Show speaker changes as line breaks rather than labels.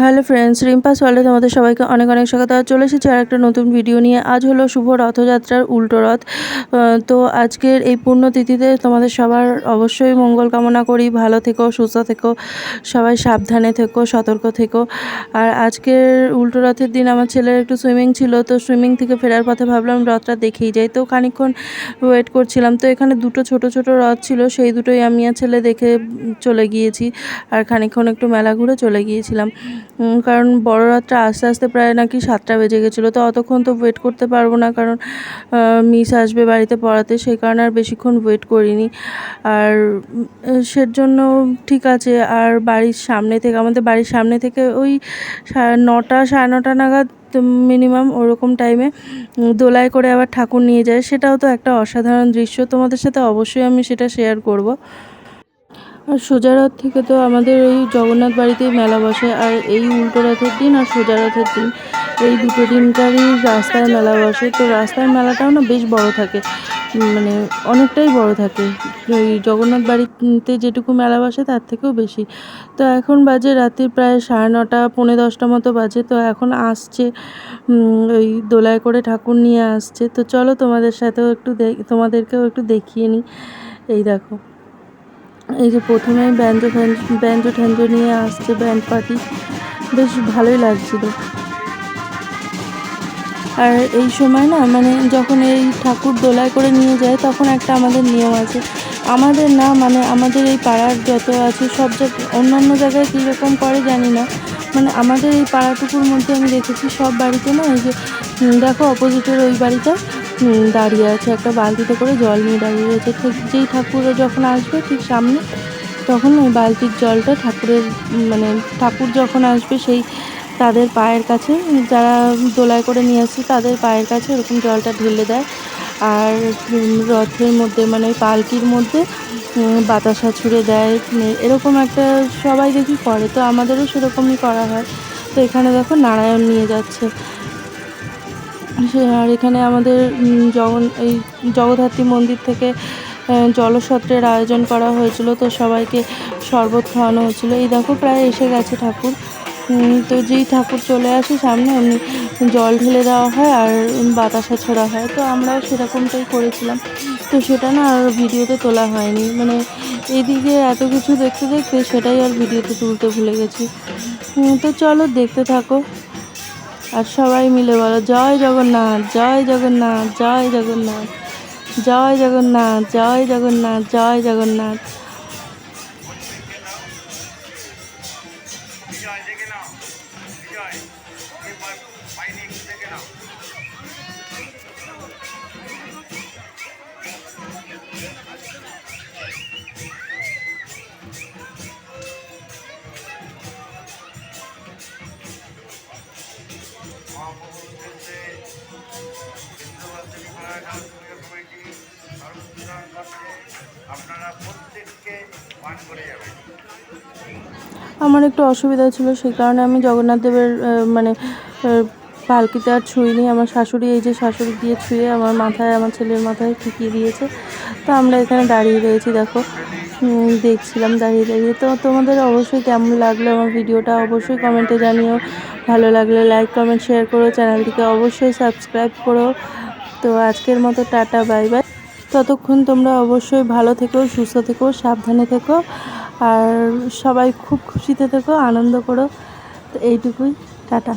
Hello friends রিম্পাস ওয়ার্ল্ডে তোমাদের সবাইকে অনেক অনেক স্বাগত। আর চলে এসেছি আর একটা নতুন ভিডিও নিয়ে। আজ হলো শুভ রথযাত্রার উল্টো রথ। তো আজকের এই পুণ্যতিথিতে তোমাদের সবার অবশ্যই মঙ্গল কামনা করি। ভালো থেকো, সুস্থ থেকো, সবাই সাবধানে থেকো, সতর্ক থেকো। আর আজকের উল্টো রথের দিন আমার ছেলের একটু সুইমিং ছিল, তো সুইমিং থেকে ফেরার পথে ভাবলাম রথটা দেখেই যাই। তো খানিকক্ষণ ওয়েট করছিলাম। তো এখানে দুটো ছোট ছোট রথ ছিল, সেই দুটোই আমি আর ছেলে দেখে চলে গিয়েছি। আর খানিকক্ষণ একটু মেলা ঘুরে চলে গিয়েছিলাম। কারণ বড় রাতটা আস্তে আস্তে প্রায় নাকি সাতটা বেজে গেছিল, তো অতক্ষণ তো ওয়েট করতে পারব না কারণ মিস আসবে বাড়িতে পড়াতে, সেই কারণে আর বেশিক্ষণ ওয়েট করিনি। আর সের জন্য ঠিক আছে, আর বাড়ির সামনে থেকে, আমাদের বাড়ির সামনে থেকে ওই নটা, সাড়ে নটা নাগাদ মিনিমাম ওরকম টাইমে দোলায় করে আবার ঠাকুর নিয়ে যায়। সেটাও তো একটা অসাধারণ দৃশ্য, তোমাদের সাথে অবশ্যই আমি সেটা শেয়ার করব। আর সোজা রথ থেকে তো আমাদের ওই জগন্নাথ বাড়িতেই মেলা বসে, আর এই উল্টো রথের দিন আর সোজা রথের দিন। এই দুটো দিনকারই রাস্তায় মেলা বসে। তো রাস্তার মেলাটাও না বেশ বড় থাকে মানে অনেকটাই বড় থাকে। ওই জগন্নাথ বাড়িতে যেটুকু মেলা বসে, তার থেকেও বেশি। তো এখন বাজে রাত্রি প্রায় সাড়ে নটা, পৌনে দশটা মতো বাজে। তো এখন আসছে ওই দোলায় করে ঠাকুর নিয়ে আসছে। তো চলো তোমাদের সাথেও একটু তোমাদেরকেও একটু দেখিয়ে নিই এই দেখো। এই যে প্রথমেই ব্যঞ্জো ব্যঞ্জো ঠ্যাঞ্জো নিয়ে আসছে ব্যান্ড পার্টি, বেশ ভালোই লাগছিল। আর এই সময় না মানে যখন এই ঠাকুর দোলায় করে নিয়ে যায়, তখন একটা আমাদের নিয়ম আছে। আমাদের না মানে আমাদের এই পাড়ার যত আছে, সব জায়গায় অন্যান্য জায়গায় কীরকম করে জানি না। মানে আমাদের এই পাড়াটুকুর মধ্যে আমি দেখেছি, সব বাড়িতে না, এই যে দেখো অপোজিটের ওই বাড়িটা দাঁড়িয়ে আছে একটা বালতিতে করে, জল নিয়ে দাঁড়িয়ে রয়েছে। ঠিক যেই ঠাকুর যখন আসবে ঠিক সামনে, তখন ওই বালতির জলটা ঠাকুরের মানে ঠাকুর যখন আসবে সেই তাদের পায়ের কাছে, যারা দোলায় করে নিয়ে আসছে তাদের পায়ের কাছে ওরকম জলটা ঢেলে দেয়। আর রথের মধ্যে মানে পালকির মধ্যে বাতাসা ছুঁড়ে দেয়। এরকম একটা সবাই দেখি করে, তো আমাদেরও সেরকমই করা হয়। তো এখানে দেখো নারায়ণ নিয়ে যাচ্ছে। আর এখানে আমাদের জগন, এই জগদ্ধাত্রী মন্দির থেকে জলসত্রের আয়োজন করা হয়েছিল, তো সবাইকে শরবত খাওয়ানো হয়েছিল। এই দেখো, প্রায় এসে গেছে ঠাকুর। তো যেই ঠাকুর চলে আসে সামনে এমনি জল ঢেলে দেওয়া হয় আর বাতাসা ছোড়া হয়। তো আমরাও সেরকমটাই করেছিলাম। তো সেটা না আর ভিডিওতে তোলা হয়নি। মানে এদিকে এত কিছু দেখতে দেখতে সেটাই আর ভিডিওতে তুলতে ভুলে গেছি। তো চলো দেখতে থাকো। আর সবাই মিলে বলো, জয় জগন্নাথ জয় জগন্নাথ জয় জগন্নাথ জয় জগন্নাথ জয় জগন্নাথ জয় জগন্নাথ। আমার একটু অসুবিধা ছিল, সেই কারণে আমি জগন্নাথ দেবের মানে পালকিতে আর ছুঁইনি আমার শাশুড়ি, এই যে শাশুড়ি দিয়ে ছুঁয়ে আমার মাথায়, আমার ছেলের মাথায় ঠিকিয়ে দিয়েছে। তো আমরা এখানে দাঁড়িয়ে রয়েছি, দেখো। দেখছিলাম দাঁড়িয়ে দাঁড়িয়ে। তো তোমাদের অবশ্যই কেমন লাগল আমার ভিডিওটা, অবশ্যই কমেন্টে জানিও। ভালো লাগলে লাইক, কমেন্ট, শেয়ার করো। চ্যানেলটিকে অবশ্যই সাবস্ক্রাইব করো। তো আজকের মতো টাটা, বাই বাই। ততক্ষণ তোমরা অবশ্যই ভালো থেকো, সুস্থ থেকো, সাবধানে থেকো, আর সবাই খুব খুশিতে থেকো, আনন্দ করো। তো এইটুকুই। টাটা।